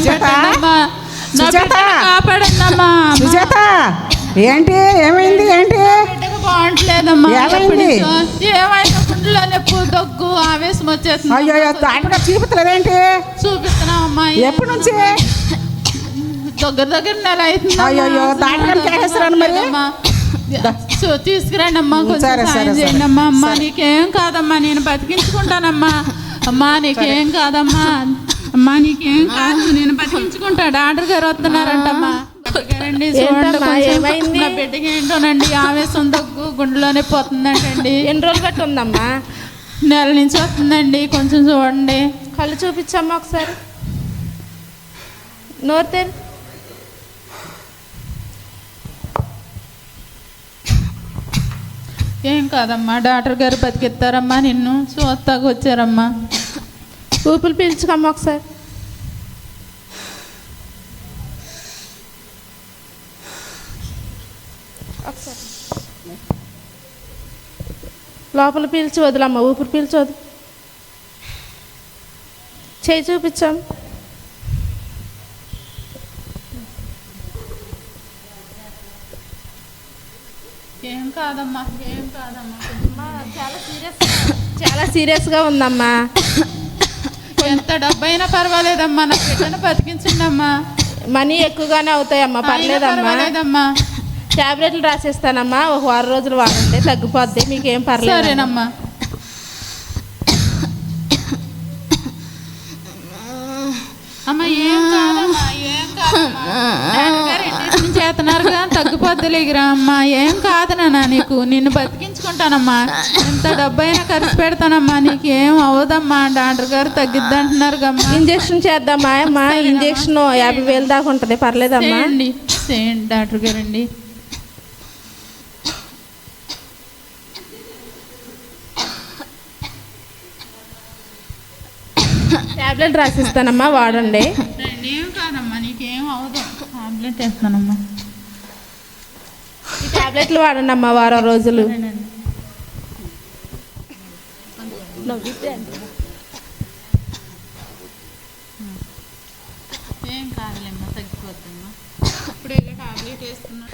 సుజాత? సుజాత? బిడ్డను కాపాడండమ్మా. సుజాత! ఏంటి? ఏమైంది? ఏంటి? బాగుంటలేదమ్మా. ఏమైంది? ఎప్పటి నుంచో. ఏమైనా గుండెలో నొప్పు దగ్గు ఆవేశం అయ్యో అయ్యో చూపిస్తున్నామమ్మా ఎప్పటి నుంచి? దగ్గర దగ్గర నెల అవుతుంది మరి? తీసుకురండి అమ్మా కొంచెం సాయం. చేయండి అమ్మా అమ్మా నీకేం కాదమ్మా నేను బతికించుకుంటానమ్మా. అమ్మా నీకేం కాదమ్మా. అమ్మా నీకేం కాదు నేను బతికించుకుంటా డాక్టర్ గారు వస్తున్నారంటమ్మా. చూడండి? నా బిడ్డకి ఏంటోనండి ఆవేశం దగ్గు గుండెలోనే పోతుందంటండి. ఎన్ని రోజులు బట్టి ఉందమ్మా నెల నుంచి వస్తుందండి కొంచెం చూడండి. కళ్ళు చూపించమ్మా ఒకసారి. నోరు తెరు. ఏం కాదమ్మా డాక్టర్ గారు బతికిస్తారమ్మా నిన్ను. చూస్తాకు వచ్చారమ్మా ఊపిరి పీల్చుకమ్మా ఒకసారి. ఒకసారి. లోపల పీల్చి వదిలమ్మా ఊపిరి పీల్చి వదిలి. చేయి చూపించాం ఏం కాదమ్మా ఏం కాదమ్మా. చాలా సీరియస్ చాలా సీరియస్గా ఉందమ్మా. ఎంత డబ్బైనా పర్వాలేదమ్మా. నా బిడ్డను బతికించండమ్మా. మనీ ఎక్కువగానే అవుతాయమ్మా పర్లేదమ్మా. టాబ్లెట్లు రాసిస్తానమ్మా ఒక వారం రోజులు వాడండి తగ్గిపోద్ది మీకేం పర్లేదు సరేనమ్మా. అమ్మ ఏం కాదమ్మా ఏం కాదమ్మా. చేస్తున్నారుగా తగ్గిపోద్దులేగిరా అమ్మా. ఏం కాదు నాన్న నీకు నిన్ను బతికించుకుంటానమ్మా ఎంత డబ్బైనా ఖర్చు పెడతానమ్మా నీకు ఏం అవ్వదమ్మా డాక్టర్ గారు తగ్గిద్దంటున్నారు అమ్మా ఇంజక్షన్ చేద్దామా అమ్మా? ఇంజక్షన్ యాభై వేలు దాకా ఉంటుంది పర్లేదమ్మా. చేయండి చేయండి డాక్టర్ గారండి. టాబ్లెట్ రాసిస్తానమ్మా వాడండి. ఏం కాదమ్మా నీకేం అవ్వదు టాబ్లెట్ వేస్తానమ్మా ఈ టాబ్లెట్లు వాడండి అమ్మా వారం రోజులు. సరేనండి ఏం కాదులేమ్మా తగ్గిపోద్దమ్మా ఇప్పుడు వెళ్ళి టాబ్లెట్ వేస్తున్నా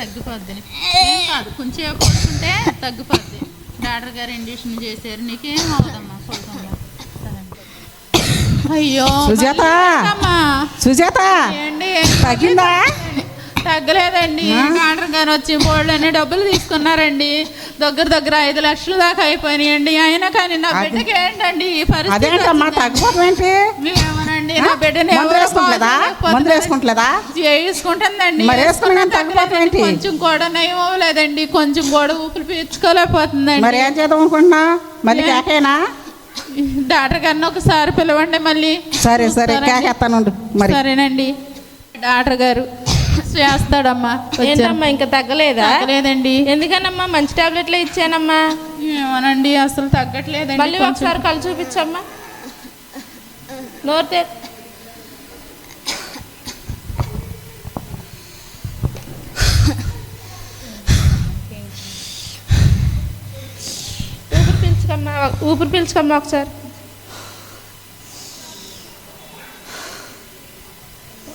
తగ్గిపోద్ది ఏం కాదు కొంచెం పడుకుంటే తగ్గిపోద్ది. డాక్టర్ గారు ఇంజక్షన్ చేశారు నీకేం అవ్వదమ్మా పడుకోమ్మా అయ్యో సుజాత! సుజాత! ఏంటి తగ్గిందా? తగ్గలేదండి. డాక్టర్ గారు వచ్చి బోర్డు అన్ని డబ్బులు తీసుకున్నారండి. దగ్గర దగ్గర ఐదు లక్షల దాకా అయిపోయినాయండి. అయినా కానీ నా బిడ్డకి ఏంటండి ఈ పరిస్థితి అదేంటమ్మా వచ్చింది? తగ్గిపోవడం ఏంటి? ఏమోనండి నా బిడ్డని వేసుకుంటుందండి. మరి వేసుకున్నా తగ్గిపోవడం ఏంటి? కొంచెం కూడా నయం అవ్వలేదండి. కొంచెం కూడా ఊపిరి పీల్చుకోలేకపోతుందండి. మరి ఏం చేద్దాం అనుకుంటున్నా? మళ్ళీ? కేకేనా? డాక్టర్ గారిని ఒకసారి పిలవండి మళ్ళీ. సరే సరే మరి. సరేనండి. డాక్టర్ గారు చేస్తాడమ్మా. ఏంటమ్మా ఇంకా తగ్గలేదా? తగ్గలేదండి. ఎందుకనమ్మా మంచి టాబ్లెట్లే ఇచ్చానమ్మా? ఏమోనండి అసలు తగ్గట్లేదండి. మళ్ళీ. ఒకసారి కళ్ళు చూపించమ్మా. నోరు తెరు ఊపిరి పీల్చుకమ్మా ఊపిరి పీల్చుకమ్మా ఒకసారి.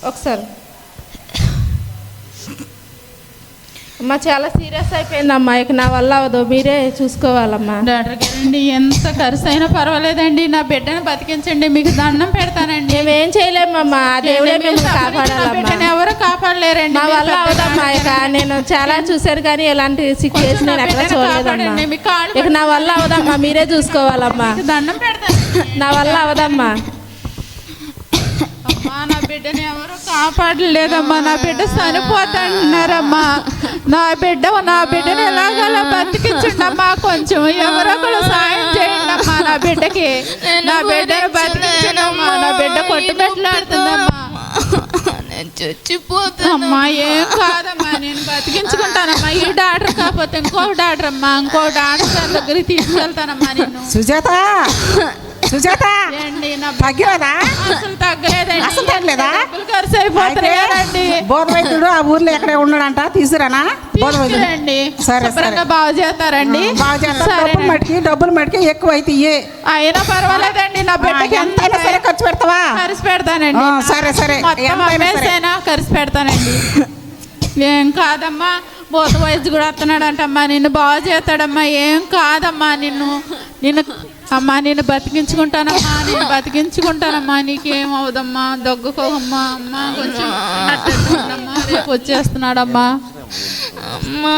ఒకసారి. అమ్మా చాలా సీరియస్ అయిపోయిందమ్మా. ఇక నా వల్ల అవదు. మీరే చూసుకోవాలమ్మా. డాక్టర్ గారండి ఎంత ఖర్చు అయినా పర్వాలేదండి. నా బిడ్డను బతికించండి మీకు దండం పెడతానండి. మేమేం చేయలేమమ్మా. దేవుడే నా కాపాడాలమ్మా. ఎవరు కాపాడలేరండి. మీరు వల్ల అవదమ్మా ఇక నేను చాలా చూశాను కానీ ఎలాంటి సిచ్యువేషన్ నేను ఎక్కడ చూడలేదమ్మా. ఇక నా వల్ల అవదమ్మా. మీరే చూసుకోవాలమ్మా. దండం పెడతాను నా వల్ల అవదమ్మా. నా బిడ్డని ఎవరు కాపాడలేదమ్మా. నా బిడ్డ చనిపోతాంటున్నారమ్మా నా బిడ్డ నా బిడ్డని ఎలాగలా బతికించండమ్మా. కొంచెం ఎవరొకరు సాయం చేయండి అమ్మా నా బిడ్డకి. నా బిడ్డను బతికించండమ్మా. నా బిడ్డ కొట్టుబెట్లాడుతుందమ్మా నేను చచ్చిపోతాను అమ్మా ఏం కాదమ్మా నేను బతికించుకుంటానమ్మా. ఈ డాక్టర్ కాకపోతే ఇంకో డాక్టర్ అమ్మా ఇంకో డాక్టర్ గారి దగ్గరికి తీసుకెళ్తానమ్మా నేను. సుజాత! సుజాత! తగ్గిరదా అసలు తగ్గలేదండి. అసలు తగ్గలేదా? ఖర్చు బోధ వైద్యుడు ఆ ఊర్లో ఎక్కడే ఉన్నాడంట? తీసుకురానా? బోధ వైద్యుడు తీసుకురండి. సరే, సరే. బాగు చేస్తారండి. బాగా చేస్తారు డబ్బులు. మటుకి డబ్బులు మటుకి ఎక్కువ అయితే అయినా పర్వాలేదండి నా బిడ్డకి ఎంత సరే ఖర్చు పెడతావా? ఖర్చు పెడతానండి. సరే, సరే. ఖర్చు పెడతానండి. ఏం కాదమ్మా బోత వయసు కూడా వస్తున్నాడంటమ్మా నిన్ను బాగు చేస్తాడమ్మా. ఏం కాదమ్మా నిన్ను. నిన్ను అమ్మా నిన్ను బతికించుకుంటానమ్మా నేను బతికించుకుంటానమ్మా నీకేం అవదమ్మా దగ్గుకోమ్మా అమ్మా కొంచెం. రేపు వచ్చేస్తున్నాడమ్మా అమ్మా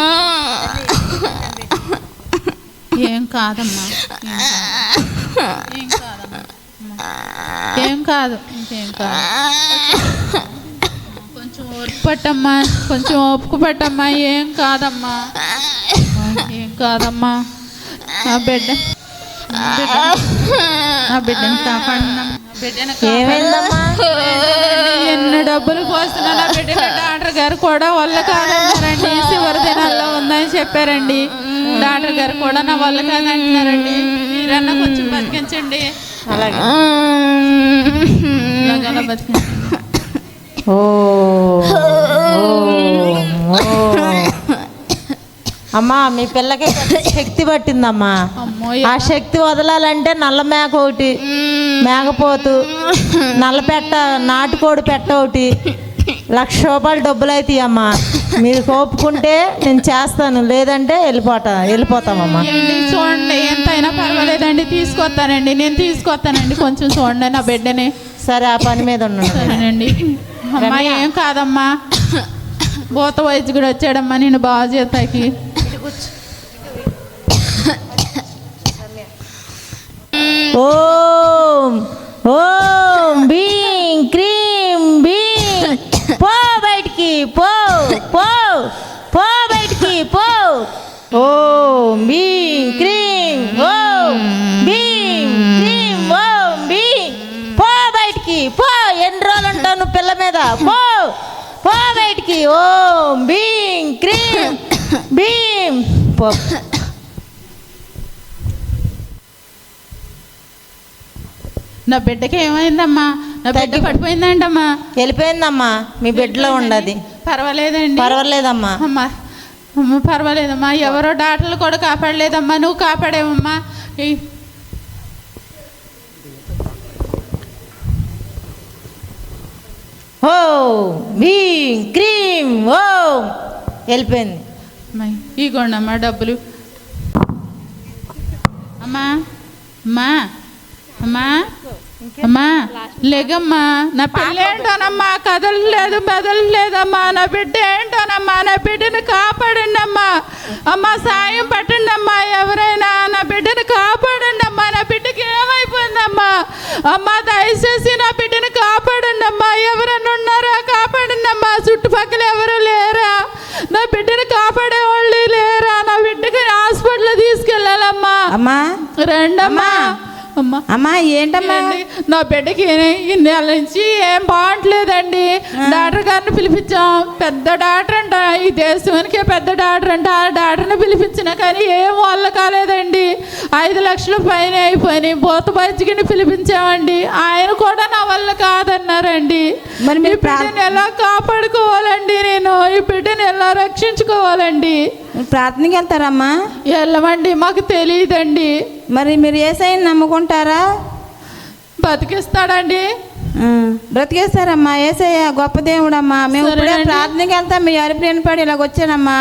ఏం కాదమ్మా ఏం కాదు. ఏం కాదమ్మా. ఏం కాదు ఇంకేం కాదు కొంచెం ఓర్పు పట్టమ్మా కొంచెం ఓపుకు పట్టమ్మా ఏం కాదమ్మా ఏం కాదమ్మా బిడ్డ నా బిడ్డ నా బిడ్డని కాపాడమ్మా నా బిడ్డని ఏమైందమ్మా? ఎన్ని డబ్బులు పోస్తున్నా నా బిడ్డకి డాక్టర్ గారు కూడా వల్ల కాదన్నారండి చివరి దినాల్లో ఉందని చెప్పారండి. డాక్టర్ గారు కూడా నా వల్ల కాదంటున్నారండి. మీరన్నా కొంచెం బతికించండి. అలాగే. బతికించండి. ఓ. అమ్మా మీ పిల్లకి శక్తి పట్టిందమ్మా. ఆ శక్తి వదలాలంటే నల్ల మేక ఒకటి మేకపోతు నల్ల పెట్ట నాటుకోడి పెట్ట ఒకటి. లక్ష రూపాయలు డబ్బులు అవుతాయి అమ్మా మీరు కోపుకుంటే నేను చేస్తాను లేదంటే వెళ్ళిపోతా వెళ్ళిపోతామమ్మా. చూడండి ఎంత అయినా పర్వాలేదండి తీసుకొస్తానండి నేను తీసుకొస్తానండి. కొంచెం చూడండి నా బిడ్డని. సరే ఆ పని మీద ఉన్నాను సరేనండి. అమ్మా ఏం కాదమ్మా. భూత వైద్యుడు వచ్చాడమ్మా నేను బాగు చేతాకి ఓం ఓం భీం క్రీం భీం. పో బయటికి పో పో పో బయటికి పో. ఓం భీం క్రీం ఓం భీం క్రీం ఓం భీం. పో బయటికి పో. ఎన్ని రోజులు ఉంటావు నువ్వు పిల్ల మీద? పో పో బయటికి ఓ భీం క్రీం భీం పో. నా బిడ్డకి ఏమైందమ్మా? నా బిడ్డ పడిపోయిందంటమ్మా. వెళ్ళిపోయిందమ్మా. మీ బిడ్డలో ఉండదు పర్వాలేదండి. పర్వాలేదమ్మా. అమ్మా అమ్మ పర్వాలేదమ్మా. ఎవరో డాక్టర్లు కూడా కాపాడలేదమ్మా. నువ్వు కాపాడేవమ్మా. ఓ భీం క్రీం ఓ వెళ్ళిపోయింది. ఇగోండమ్మా డబ్బులు. అమ్మా అమ్మా అమ్మా అమ్మా లేగమ్మా నా పిల్ల ఏంటోనమ్మా కదలలేదు మెదలలేదమ్మా నా బిడ్డ ఏంటోనమ్మా నా బిడ్డను కాపాడండి అమ్మా అమ్మా సాయం పట్టండి అమ్మా ఎవరైనా నా బిడ్డను కాపాడండి అమ్మా నా ఏమైపోయిందమ్మా అమ్మా దయచేసి నా బిడ్డను కాపాడండి అమ్మా. ఎవరైనా ఉన్నారా? కాపాడండి అమ్మా. చుట్టుపక్కల ఎవరు లేరా? నా బిడ్డను కాపాడే వాళ్ళు లేరా? నా బిడ్డకి హాస్పిటల్ తీసుకెళ్ళాలమ్మా. అమ్మా. రండమ్మా. అమ్మా. అమ్మా ఏంటమ్మా? ఏంటి? నా బిడ్డకి ఈ నెల నుంచి ఏం బాగుంటలేదండి. డాక్టర్ గారిని పిలిపించాం. పెద్ద డాక్టర్ అంట. ఈ దేశానికే పెద్ద డాక్టర్ అంట. ఆ డాక్టర్ని పిలిపించిన కానీ ఏం వల్ల కాలేదండి. ఐదు లక్షల పైన అయిపోయినాయి. బోత బజ్జిగిని పిలిపించామండి. ఆయన కూడా నా వల్ల కాదన్నారండి. మరి ఈ ప్రా- బిడ్డని ఎలా కాపాడుకోవాలండి నేను? ఈ బిడ్డని ఎలా రక్షించుకోవాలండి? ప్రార్థనకి వెళ్తారమ్మా. వెళ్ళమండి. మాకు తెలియదండి. మరి మీరు ఏసైని నమ్ముకుంటారా? బతికిస్తాడండి. బ్రతికేస్తారమ్మా. ఏసయ్య గొప్ప దేవుడమ్మా. మేము ఇప్పుడే. ప్రార్థనకి వెళ్తాం. మీ అరిపిని పడి ఇలాగ వచ్చానమ్మా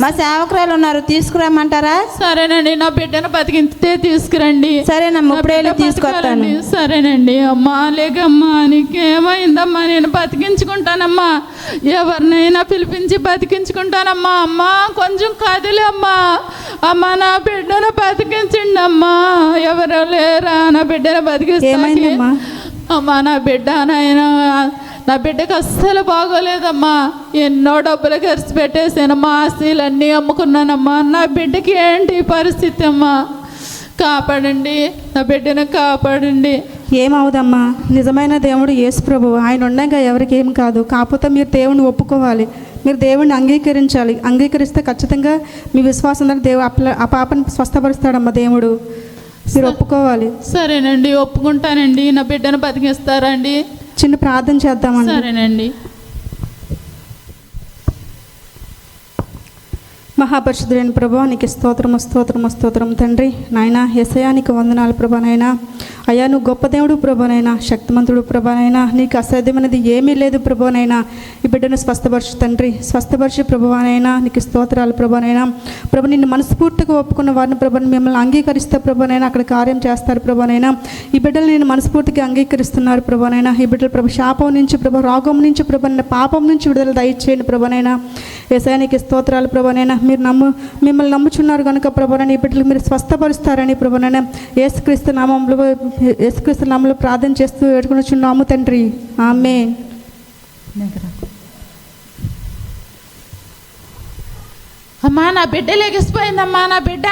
మా సేవకురాలు ఉన్నారు తీసుకురమ్మంటారా? సరేనండి నా బిడ్డను బతికించితే తీసుకురండి. సరేనమ్మా ఇప్పుడే వెళ్ళి తీసుకొస్తాను. సరేనండి అమ్మా లేకమ్మా నీకేమైందమ్మా నేను బతికించుకుంటానమ్మా. ఎవరినైనా పిలిపించి బతికించుకుంటానమ్మా అమ్మా కొంచెం కదిలమ్మా అమ్మా. నా బిడ్డను బతికించండి అమ్మా. ఎవరు లేరా నా బిడ్డను? అమ్మా నా బిడ్డ నాయన నా బిడ్డకు అస్సలు బాగోలేదమ్మా. ఎన్నో డబ్బులు ఖర్చు పెట్టేసానమ్మా ఆస్తులన్నీ అమ్ముకున్నానమ్మా. నా బిడ్డకి ఏంటి పరిస్థితి అమ్మా? కాపాడండి నా బిడ్డను కాపాడండి. ఏమవుదమ్మా? నిజమైన దేవుడు యేసు ప్రభు ఆయన ఉండగా ఎవరికి ఏం కాదు. కాకపోతే మీరు దేవుని ఒప్పుకోవాలి. మీరు దేవుణ్ణి అంగీకరించాలి. అంగీకరిస్తే ఖచ్చితంగా మీ విశ్వాసం ద్వారా దేవు ఆ పాపని స్వస్థపరుస్తాడమ్మా దేవుడు. మీరు ఒప్పుకోవాలి. సరేనండి ఒప్పుకుంటానండి. నా బిడ్డను బతికిస్తారా అండి? చిన్న ప్రార్థన చేద్దామండి. సరేనండి. మహాపరిశుద్ధుడైన ప్రభా నీకు స్తోత్రము స్తోత్రము స్తోత్రం తండ్రి. నాయన ఎసయానికి వందనాలు ప్రభానైనా. అయ్యా నువ్వు గొప్ప దేవుడు ప్రభానైనా శక్తిమంతుడు ప్రభానైనా. నీకు అసాధ్యమైనది ఏమీ లేదు ప్రభానైనా. ఈ బిడ్డను స్వస్థపరచు తండ్రి. స్వస్థపరిచి ప్రభువానైనా నీకు స్తోత్రాలు ప్రభానైనా. ప్రభు నిన్ను మనస్ఫూర్తిగా ఒప్పుకున్న వారిని ప్రభాని మిమ్మల్ని అంగీకరిస్తే ప్రభానైనా. అక్కడ కార్యం చేస్తారు ప్రభానైనా. ఈ బిడ్డలు నేను మనస్ఫూర్తిగా అంగీకరిస్తున్నారు ప్రభానైనా. ఈ బిడ్డలు ప్రభు శాపం నుంచి ప్రభు రోగం నుంచి ప్రభు పాపం నుంచి విడుదల దయచేయండి ప్రభానైనా. ఏసానికి స్తోత్రాలు ప్రభానైనా. మీరు నమ్ము మిమ్మల్ని నమ్ముచున్నారు కనుక ప్రభానైనా ఈ బిడ్డలు మీరు స్వస్థపరుస్తారని ప్రభానైనా యేసుక్రీస్తు నామంలో యేసుక్రీస్తు నామంలో ప్రార్థన చేస్తూ వేడుకొనిచున్నాము తండ్రి. ఆమె అమ్మా నా బిడ్డ లెగిసిపోయిందమ్మా నా బిడ్డ.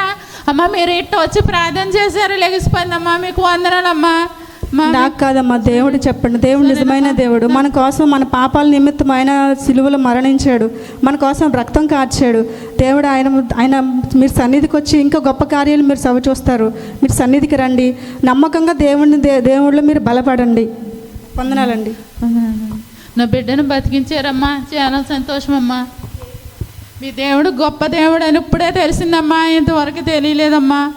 అమ్మా మీరు ఇట్ట వచ్చి ప్రార్థన చేశారు లెగిసిపోయిందమ్మా మీకు వందనాలమ్మా. నాకు కాదమ్మా దేవుడు చెప్పండి. దేవుడు నిజమైన దేవుడు. మన కోసం మన పాపాల నిమిత్తం ఆయన సిలువలో మరణించాడు. మన కోసం రక్తం కార్చాడు. దేవుడు ఆయన ఆయన మీరు సన్నిధికి వచ్చి ఇంకా గొప్ప కార్యాలు మీరు సవ చూస్తారు. మీరు సన్నిధికి రండి. నమ్మకంగా దేవుడిని దే దేవుళ్ళు మీరు బలపడండి. వందనాలండి. వందనాలు. నా బిడ్డను బతికించారమ్మా. చాలా సంతోషమమ్మా. మీ దేవుడు గొప్ప దేవుడు అని ఇప్పుడే తెలిసిందమ్మా. ఇంతవరకు తెలియలేదమ్మా.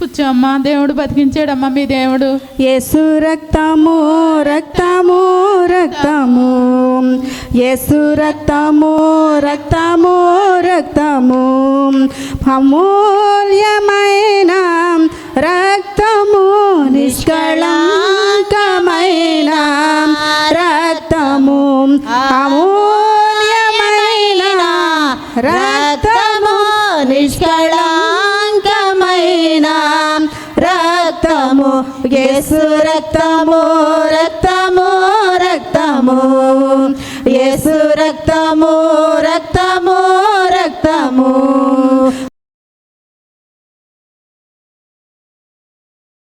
కూర్చోమ్మా దేవుడు బతికించాడమ్మా మీ దేవుడు. యేసు రక్తము రక్తము రక్తము. యేసు రక్తము రక్తము రక్తము. అమూల్యమైన రక్తము నిష్కళంకమైన రక్తము. అమూల్యమైన